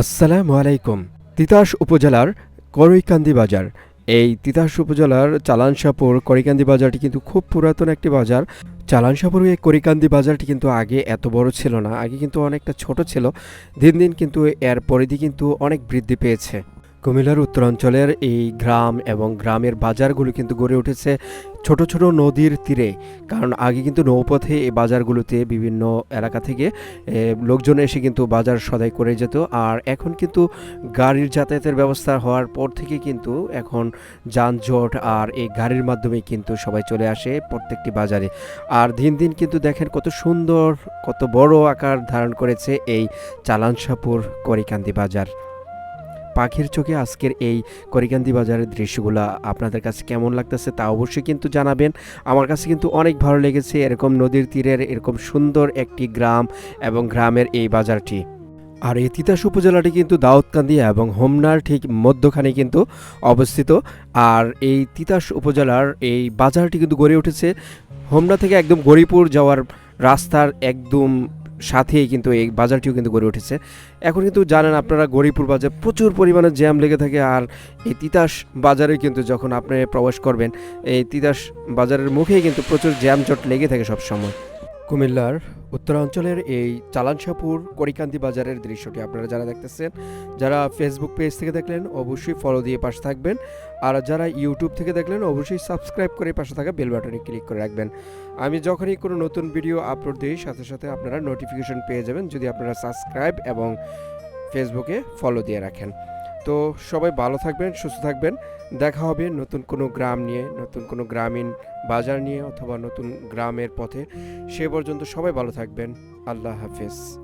আসসালামু আলাইকুম, তিতাস উপজেলার করইকান্দি বাজার। এই তিতাস উপজেলার চালানসাপুর করিকান্দি বাজারটি কিন্তু খুব পুরাতন একটি বাজার। চালানসাপুর এই করিকান্দি বাজারটি কিন্তু আগে এত বড় ছিল না, আগে কিন্তু অনেকটা ছোট ছিল। দিন দিন কিন্তু এর পরিধি কিন্তু অনেক বৃদ্ধি পেয়েছে। কুমিল্লার উত্তরাঞ্চলের এই গ্রাম এবং গ্রামের বাজারগুলো কিন্তু গড়ে উঠেছে ছোট ছোট নদীর তীরে, কারণ আগে কিন্তু নৌপথে এই বাজারগুলোতে বিভিন্ন এলাকা থেকে লোকজন এসে কিন্তু বাজার সদাই করে যেত। আর এখন কিন্তু গাড়ির যাতায়াতের ব্যবস্থা হওয়ার পর থেকে কিন্তু এখন যানজট আর এই গাড়ির মাধ্যমে কিন্তু সবাই চলে আসে প্রত্যেকটি বাজারে। আর দিন দিন কিন্তু দেখেন কত সুন্দর, কত বড় আকার ধারণ করেছে এই চালানসাপুর করিকান্দি বাজার। পাখির চোখে আজকের এই করিকান্দি বাজারের দৃশ্যগুলো আপনাদের কাছে কেমন লাগতেছে তা অবশ্যই কিন্তু জানাবেন। আমার কাছে কিন্তু অনেক ভালো লেগেছে এরকম নদীর তীরের এরকম সুন্দর একটি গ্রাম এবং গ্রামের এই বাজারটি। আর এই তিতাস উপজেলাটি কিন্তু দাউদকান্দি এবং হোমনার ঠিক মধ্যখানে কিন্তু অবস্থিত। আর এই তিতাস উপজেলার এই বাজারটি কিন্তু গড়ে উঠেছে। হোমনা থেকে একদম গরিপুর যাওয়ার রাস্তার একদম সাথেই কিন্তু এই বাজারটিও কিন্তু গড়ে উঠেছে। এখন কিন্তু জানেন আপনারা গরিপুর বাজার প্রচুর পরিমাণে জ্যাম লেগে থাকে আর এই তিতাস বাজারে কিন্তু যখন আপনি প্রবেশ করবেন, এই তিতাস বাজারের মুখেই কিন্তু প্রচুর জ্যাম জট লেগে থাকে সব সময় কুমিল্লার উত্তরাঞ্চলের এই চালানসাপুর করিকান্দি বাজারের দৃশ্যটি আপনারা যারা দেখতেছেন, যারা ফেসবুক পেজ থেকে দেখলেন অবশ্যই ফলো দিয়ে পাশে থাকবেন। আর যারা ইউটিউব থেকে দেখলেন অবশ্যই সাবস্ক্রাইব করে পাশে থাকা বেল বাটনে ক্লিক করে রাখবেন। আমি যখনই কোনো নতুন ভিডিও আপলোড দিই, সাথে সাথে আপনারা নোটিফিকেশন পেয়ে যাবেন যদি আপনারা সাবস্ক্রাইব এবং ফেসবুকে ফলো দিয়ে রাখেন। তো সবাই ভালো থাকবেন, সুস্থ থাকবেন। দেখা হবে নতুন কোনো গ্রাম নিয়ে, নতুন কোনো গ্রামীণ বাজার নিয়ে অথবা নতুন গ্রামের পথে। সে পর্যন্ত সবাই ভালো থাকবেন। আল্লাহ হাফেজ।